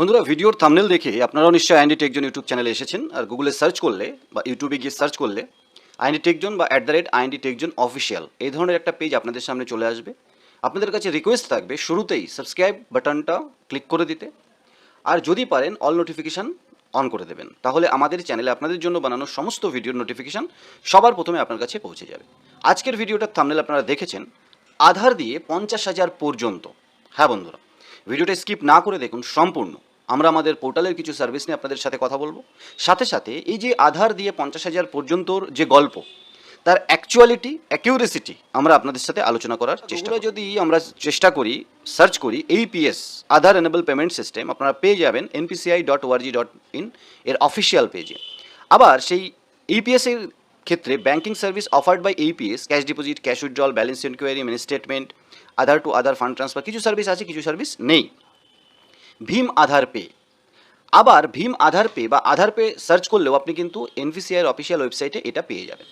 বন্ধুরা, ভিডিওর থামনেল দেখে আপনারাও নিশ্চয়ই আইনডি টেকজন ইউটিউব চ্যানেলে এসেছেন। আর গুগলে সার্চ করলে বা ইউটিউবে গিয়ে সার্চ করলে আইনডি টেকজন বা অ্যাট দ্য রেট আইনডি টেকজন অফিসিয়াল এই ধরনের একটা পেজ আপনাদের সামনে চলে আসবে। আপনাদের কাছে রিকোয়েস্ট থাকবে শুরুতেই সাবস্ক্রাইব বাটনটা ক্লিক করে দিতে। আর যদি পারেন অল নোটিফিকেশান অন করে দেবেন। তাহলে আমাদের চ্যানেলে আপনাদের জন্য বানানো সমস্ত ভিডিওর নোটিফিকেশান সবার প্রথমে আপনার কাছে পৌঁছে যাবে। আজকের ভিডিওটার থামনেল আপনারা দেখেছেন, আধার দিয়ে পঞ্চাশ হাজার পর্যন্ত। হ্যাঁ বন্ধুরা ভিডিওটা স্কিপ না করে দেখুন সম্পূর্ণ। আমরা আমাদের পোর্টালের কিছু সার্ভিস নিয়ে আপনাদের সাথে কথা বলব। সাথে সাথে এই যে আধার দিয়ে পঞ্চাশ হাজার পর্যন্তর যে গল্প তার অ্যাকচুয়ালিটি অ্যাকিউরেসিটি আমরা আপনাদের সাথে আলোচনা করার চেষ্টা। যদি আমরা চেষ্টা করি সার্চ করি এই AEPS Aadhaar enabled payment system আপনারা পেয়ে যাবেন NPCI dot org dot in এর অফিসিয়াল পেজে আবার সেই ইপিএস এর ক্ষেত্রে banking service offered by AEPS cash deposit cash withdrawal balance inquiry mini statement Aadhaar to Aadhaar fund transfer কিছু সার্ভিস আছে কিছু সার্ভিস নেই। ভীম আধার পে। আবার ভীম আধার পে বা আধার পে সার্চ করলেও আপনি কিন্তু এনভিসিআইয়ের অফিসিয়াল ওয়েবসাইটে এটা পেয়ে যাবেন।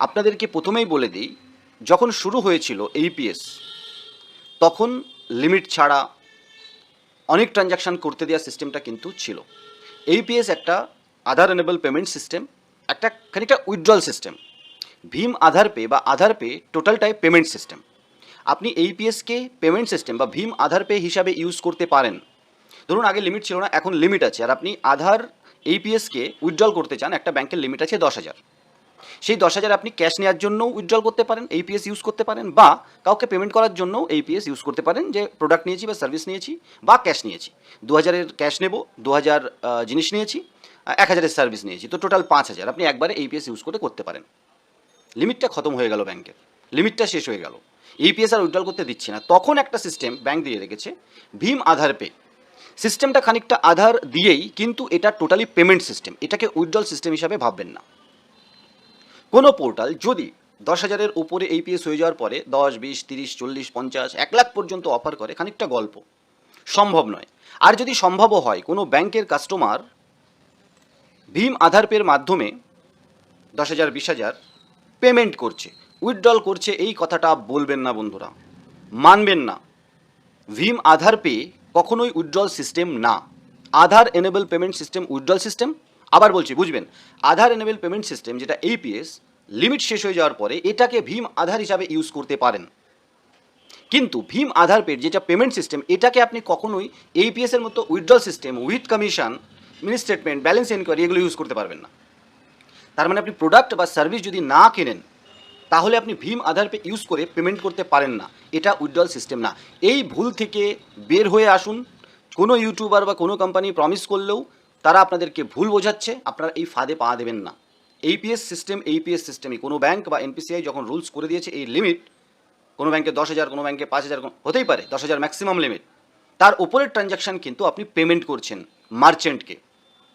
আপনাদেরকে প্রথমেই বলে দিই, যখন শুরু হয়েছিল এইপিএস তখন লিমিট ছাড়া অনেক ট্রানজাকশান করতে দেওয়া সিস্টেমটা কিন্তু ছিল। এইপিএস একটা আধার এনেবল পেমেন্ট সিস্টেম, একটা খানিকটা withdrawal system. Bhim Aadhaar pay বা আধার পে টোটালটাই পেমেন্ট সিস্টেম। আপনি এইপিএসকে পেমেন্ট সিস্টেম বা ভীম আধার পে হিসাবে ইউজ করতে পারেন। ধরুন, আগে লিমিট ছিল না, এখন লিমিট আছে। আর আপনি আধার এইপিএসকে উইথড্রল করতে চান, একটা ব্যাংকের লিমিট আছে দশ হাজার। সেই দশ হাজার আপনি ক্যাশ নেওয়ার জন্য উইথড্রল করতে পারেন এইপিএস ইউজ করতে পারেন, বা কাউকে পেমেন্ট করার জন্য এইপিএস ইউজ করতে পারেন, যে প্রোডাক্ট নিয়েছি বা সার্ভিস নিয়েছি, বা ক্যাশ নিয়েছি। দু হাজারের ক্যাশ নেব, দু হাজার জিনিস নিয়েছি, এক হাজারের সার্ভিস নিয়েছি। তো টোটাল পাঁচ হাজার। আপনি একবারে এইপিএস ইউজ করে করতে পারেন। লিমিটটা খতম হয়ে গেল ব্যাংকের লিমিটটা শেষ হয়ে গেল। ইপিএস আর উইথড্রল করতে দিচ্ছে না। তখন একটা সিস্টেম ব্যাংক দিয়ে রেখেছে, ভীম আধার পে সিস্টেমটা খানিকটা আধার দিয়েই কিন্তু এটা টোটালি পেমেন্ট সিস্টেম এটাকে উইথড্রল সিস্টেম হিসাবে ভাববেন না। কোনো পোর্টাল যদি দশ হাজারের উপরে এইপিএস হয়ে যাওয়ার পরে দশ, বিশ, তিরিশ, চল্লিশ, পঞ্চাশ, এক লাখ পর্যন্ত অফার করে, খানিকটা গল্প। সম্ভব নয়। আর যদি সম্ভবও হয়, কোনো ব্যাংকের কাস্টমার ভীম আধার পের মাধ্যমে দশ হাজার, বিশ হাজার পেমেন্ট করছে। উইথড্রল করছে এই কথাটা বলবেন না বন্ধুরা। মানবেন না। ভীম আধার পে কখনোই উইথড্রল সিস্টেম না। Aadhaar enable payment system withdrawal system? আবার বলছি, বুঝবেন, আধার এনেবল পেমেন্ট সিস্টেম যেটা এইপিএস লিমিট শেষ হয়ে যাওয়ার পরে এটাকে ভীম আধার হিসাবে ইউজ করতে পারেন। কিন্তু ভীম আধার পের যেটা পেমেন্ট সিস্টেম, এটাকে আপনি কখনোই এইপিএস এর মতো withdrawal system, with commission, mini statement, balance enquiry এগুলো ইউজ করতে পারবেন না। তার মানে আপনি প্রোডাক্ট বা সার্ভিস যদি না কেনেন তাহলে আপনি ভীম আধার পে ইউজ করে পেমেন্ট করতে পারেন না। এটা উইথড্রল সিস্টেম না। এই ভুল থেকে বের হয়ে আসুন। কোনো ইউটিউবার বা কোনো কোম্পানি প্রমিস করলেও তারা আপনাদেরকে ভুল বোঝাচ্ছে, আপনারা এই ফাঁদে পা দেবেন না। এইপিএস সিস্টেম এইপিএস সিস্টেমই কোনো ব্যাংক বা এনপিসিআই যখন রুলস করে দিয়েছে এই লিমিট কোনো ব্যাংকে দশ হাজার, কোনো ব্যাংকে পাঁচ হাজার হতেই পারে, দশ হাজার ম্যাক্সিমাম লিমিট তার উপরের ট্রানজ্যাকশান কিন্তু আপনি পেমেন্ট করছেন মার্চেন্টকে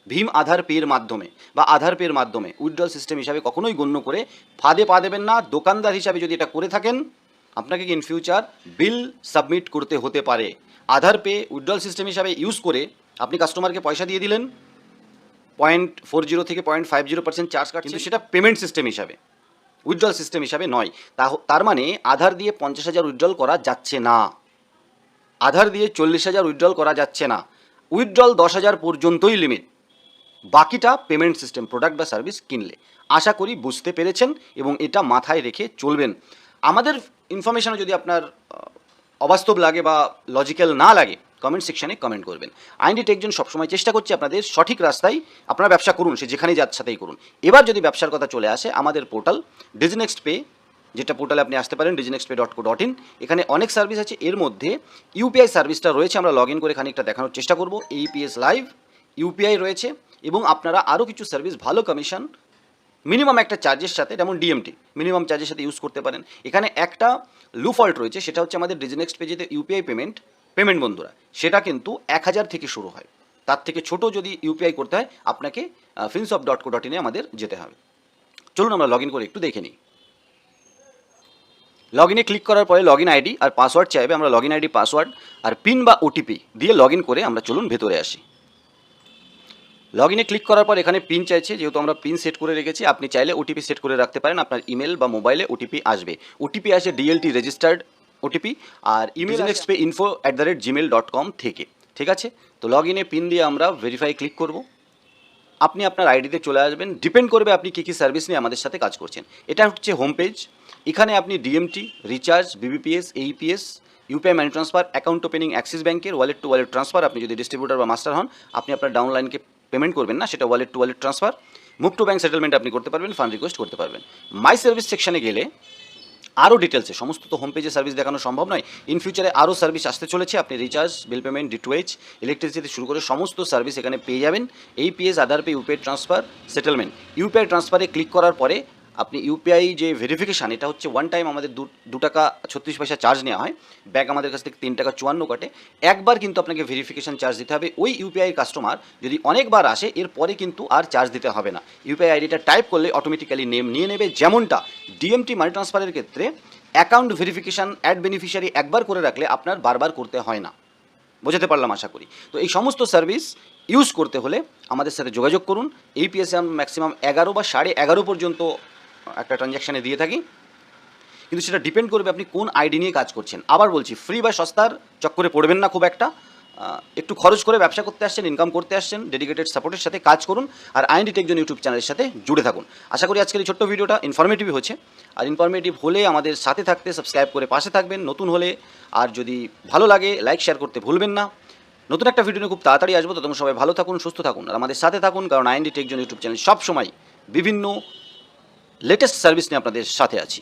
ভীম আধার পের মাধ্যমে বা আধার পের মাধ্যমে উইথড্রল সিস্টেম হিসাবে কখনোই গণ্য করে ফাঁদে পা দেবেন না। দোকানদার হিসাবে যদি এটা করে থাকেন, আপনাকে ইন ফিউচার বিল সাবমিট করতে হতে পারে? আধার পে উইথড্রল সিস্টেম হিসাবে ইউজ করে আপনি কাস্টমারকে পয়সা দিয়ে দিলেন। পয়েন্ট ফোর জিরো থেকে point five zero percent charge কাটছে কিন্তু সেটা পেমেন্ট সিস্টেম হিসাবে উইথড্রল সিস্টেম হিসাবে নয়। তার মানে আধার দিয়ে পঞ্চাশ হাজার উইথড্রল করা যাচ্ছে না। আধার দিয়ে চল্লিশ হাজার উইথড্রল করা যাচ্ছে না। উইথড্রল দশ হাজার পর্যন্তই লিমিট বাকিটা পেমেন্ট সিস্টেম প্রোডাক্ট বা সার্ভিস কিনলে। আশা করি বুঝতে পেরেছেন এবং এটা মাথায় রেখে চলবেন। আমাদের ইনফরমেশনও যদি আপনার অবাস্তব লাগে বা লজিক্যাল না লাগে কমেন্ট সেকশানে কমেন্ট করবেন। আইনডি টেকজন সবসময় চেষ্টা করছে আপনাদের সঠিক রাস্তায় আপনারা ব্যবসা করুন, সে যেখানেই যার সাথেই করুন। এবার যদি ব্যবসার কথা চলে আসে, আমাদের পোর্টাল ডিজনেক্সট পে যেটা পোর্টালে আপনি আসতে পারেন Diginext pay dot co dot in এখানে অনেক সার্ভিস আছে, এর মধ্যে ইউপিআই সার্ভিসটা রয়েছে, আমরা লগ ইন করে খানিকটা দেখানোর চেষ্টা করব। এইপিএস লাইভ ইউপিআই রয়েছে। এবং আপনারা আরও কিছু সার্ভিস ভালো কমিশন মিনিমাম একটা চার্জের সাথে, যেমন ডিএমটি মিনিমাম চার্জের সাথে ইউজ করতে পারেন। এখানে একটা লু ফল্ট রয়েছে, সেটা হচ্ছে আমাদের ডিজিনেক্সট পেজেতে ইউপিআই পেমেন্ট পেমেন্ট বন্ধুরা, সেটা কিন্তু এক হাজার থেকে শুরু হয়। তার থেকে ছোট যদি ইউপিআই করতে হয়, আপনাকে ফিনসঅফ ডট কো ডট ইনে আমাদের যেতে হবে। চলুন আমরা লগ করে একটু দেখে নিই। লগ ইনে ক্লিক করার পরে লগ ইন আইডি আর পাসওয়ার্ড চাইবে, আমরা লগ ইন আইডি পাসওয়ার্ড আর পিন বা ওটিপি দিয়ে লগ করে আমরা চলুন ভেতরে আসি। লগ ইনে ক্লিক করার পর এখানে পিন চাইছে যেহেতু আমরা পিন সেট করে রেখেছি আপনি চাইলে ওটিপি সেট করে রাখতে পারেন আপনার ইমেল বা মোবাইলে ওটিপি আসবে। ওটিপি আসে DLT registered OTP R email next pay info at the rate Gmail dot com থেকে। ঠিক আছে? তো লগ ইনে পিন দিয়ে আমরা ভেরিফাই ক্লিক করব। আপনি আপনার আইডিতে চলে আসবেন। ডিপেন্ড করবে আপনি কী কী সার্ভিস নিয়ে আমাদের সাথে কাজ করছেন। এটা হচ্ছে হোম পেজ এখানে আপনি DMT recharge BBPS AEPS UPI money transfer account opening Axis ব্যাঙ্কের ওয়ালেট টু ওয়ালেট ট্রান্সফার আপনি যদি ডিস্ট্রিবিউটার বা মাস্টার হন আপনি আপনার ডাউনলাইনকে পেমেন্ট করবেন না, সেটা wallet to wallet transfer move to bank settlement আপনি করতে পারবেন ফান্ড রিকোয়েস্ট করতে পারবেন। মাই সার্ভিস সেকশানে গেলে আরও ডিটেলসে সমস্ত তো হোম পেজে সার্ভিস দেখানো সম্ভব নয় ইন ফিউচারে আরও সার্ভিস আসতে চলেছে, আপনি রিচার্জ বিল পেমেন্ট ডিটুয়েজ ইলেকট্রিসিটি শুরু করে সমস্ত সার্ভিস এখানে পেয়ে যাবেন AEPS Aadhaar pay UPI transfer settlement UPI ট্রান্সফারে click করার পরে আপনি ইউপিআই যে ভেরিফিকেশান এটা হচ্ছে ওয়ান টাইম আমাদের দু টাকা ছত্রিশ পয়সা চার্জ নেওয়া হয়। ব্যাগ আমাদের কাছ থেকে তিন টাকা চুয়ান্ন কাটে। একবার কিন্তু আপনাকে ভেরিফিকেশান চার্জ দিতে হবে। ওই ইউপিআই কাস্টমার যদি অনেকবার আসে, এরপরে কিন্তু আর চার্জ দিতে হবে না। ইউপিআই আইডিটা টাইপ করলে অটোমেটিক্যালি নেম নিয়ে নেবে। যেমনটা ডিএমটি মানি ট্রান্সফারের ক্ষেত্রে অ্যাকাউন্ট ভেরিফিকেশান অ্যাড বেনিফিশিয়ারি একবার করে রাখলে আপনার বারবার করতে হয় না। বোঝাতে পারলাম আশা করি। তো এই সমস্ত সার্ভিস ইউজ করতে হলে আমাদের সাথে যোগাযোগ করুন। এই পিএসে আমরা ম্যাক্সিমাম এগারো বা সাড়ে এগারো পর্যন্ত একটা ট্রানজ্যাকশানে দিয়ে থাকি। কিন্তু সেটা ডিপেন্ড করবে আপনি কোন আইডি নিয়ে কাজ করছেন। আবার বলছি ফ্রি বা সস্তার চক্করে পড়বেন না খুব একটা। একটু খরচ করে ব্যবসা করতে আসছেন ইনকাম করতে আসছেন ডেডিকেটেড সাপোর্টের সাথে কাজ করুন আর আইনডি টেকজন ইউটিউব চ্যানেলের সাথে জুড়ে থাকুন। আশা করি আজকের এই ছোট্ট ভিডিওটা ইনফরমেটিভ হচ্ছে। আর ইনফরমেটিভ হলে আমাদের সাথে থাকতে সাবস্ক্রাইব করে পাশে থাকবেন। নতুন হলে আর যদি ভালো লাগে লাইক শেয়ার করতে ভুলবেন না। নতুন একটা ভিডিও নিয়ে খুব তাড়াতাড়ি আসব। তখন সবাই ভালো থাকুন, সুস্থ থাকুন। আর আমাদের সাথে থাকুন, কারণ আইনডি টেকজন ইউটিউব চ্যানেল সব সময় বিভিন্ন লেটেস্ট সার্ভিস নিয়ে আপনাদের সাথে আছি।